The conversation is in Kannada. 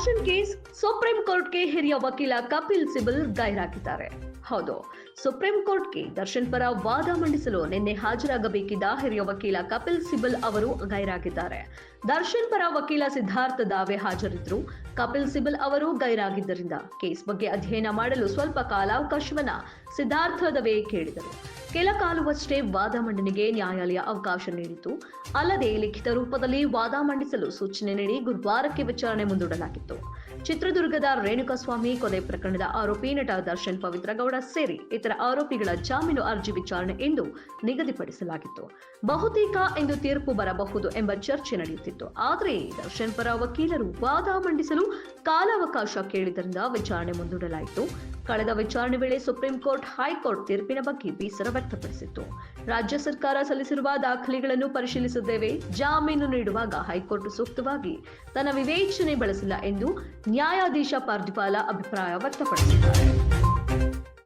ದರ್ಶನ್ ಕೇಸ್ ಸುಪ್ರೀಂ ಕೋರ್ಟ್ಗೆ ಹಿರಿಯ ವಕೀಲ ಕಪಿಲ್ ಸಿಬಲ್ ಗೈರಾಗಿದ್ದಾರೆ. ಹೌದು ಸುಪ್ರೀಂ ಕೋರ್ಟ್ಗೆ ದರ್ಶನ್ ಪರ ವಾದ ಮಂಡಿಸಲು ನಿನ್ನೆ ಹಾಜರಾಗಬೇಕಿದ್ದ ಹಿರಿಯ ವಕೀಲ ಕಪಿಲ್ ಸಿಬಲ್ ಅವರು ಗೈರಾಗಿದ್ದಾರೆ. ದರ್ಶನ್ ಪರ ವಕೀಲ ಸಿದ್ಧಾರ್ಥ ದಾವೆ ಹಾಜರಿದ್ರು. ಕಪಿಲ್ ಸಿಬಲ್ ಅವರು ಗೈರಾಗಿದ್ದರಿಂದ ಕೇಸ್ ಬಗ್ಗೆ ಅಧ್ಯಯನ ಮಾಡಲು ಸ್ವಲ್ಪ ಕಾಲಾವಕಾಶವನ್ನ ಸಿದ್ಧಾರ್ಥ ದವೆ ಕೇಳಿದರು. ಕೆಲ ಕಾಲವಷ್ಟೇ ವಾದ ಮಂಡನೆಗೆ ನ್ಯಾಯಾಲಯ ಅವಕಾಶ ನೀಡಿತು ಅಲ್ಲದೆ ಲಿಖಿತ ರೂಪದಲ್ಲಿ ವಾದ ಮಂಡಿಸಲು ಸೂಚನೆ ನೀಡಿ ಗುರುವಾರಕ್ಕೆ ವಿಚಾರಣೆ ಮುಂದೂಡಲಾಗಿತ್ತು. ಚಿತ್ರದುರ್ಗದ ರೇಣುಕಾಸ್ವಾಮಿ ಕೊಲೆ ಪ್ರಕರಣದ ಆರೋಪಿ ನಟ ದರ್ಶನ್ ಪವಿತ್ರಗೌಡ ಸೇರಿ ಇತರ ಆರೋಪಿಗಳ ಜಾಮೀನು ಅರ್ಜಿ ವಿಚಾರಣೆ ಎಂದು ನಿಗದಿಪಡಿಸಲಾಗಿತ್ತು. ಬಹುತೇಕ ಎಂದು ತೀರ್ಪು ಬರಬಹುದು ಎಂಬ ಚರ್ಚೆ ನಡೆಯುತ್ತಿತ್ತು. ಆದರೆ ದರ್ಶನ್ ಪರ ವಕೀಲರು ವಾದ ಮಂಡಿಸಲು ಕಾಲಾವಕಾಶ ಕೇಳಿದ್ದರಿಂದ ವಿಚಾರಣೆ ಮುಂದೂಡಲಾಯಿತು. ಕಳೆದ ವಿಚಾರಣೆ ವೇಳೆ ಸುಪ್ರೀಂ ಕೋರ್ಟ್ ಹೈಕೋರ್ಟ್ ತೀರ್ಪಿನ ಬಗ್ಗೆ ಬೇಸರ ವ್ಯಕ್ತಪಡಿಸಿತ್ತು. ರಾಜ್ಯ ಸರ್ಕಾರ ಸಲ್ಲಿಸಿರುವ ದಾಖಲೆಗಳನ್ನು ಪರಿಶೀಲಿಸಿದ್ದೇವೆ. ಜಾಮೀನು ನೀಡುವಾಗ ಹೈಕೋರ್ಟ್ ಸೂಕ್ತವಾಗಿ ತನ್ನ ವಿವೇಚನೆ ಬಳಸಿಲ್ಲ ಎಂದು ನ್ಯಾಯಾಧೀಶ ಪಾರ್ದಿಪಾಲ ಅಭಿಪ್ರಾಯ ವ್ಯಕ್ತಪಡಿಸಿದ್ದಾರೆ.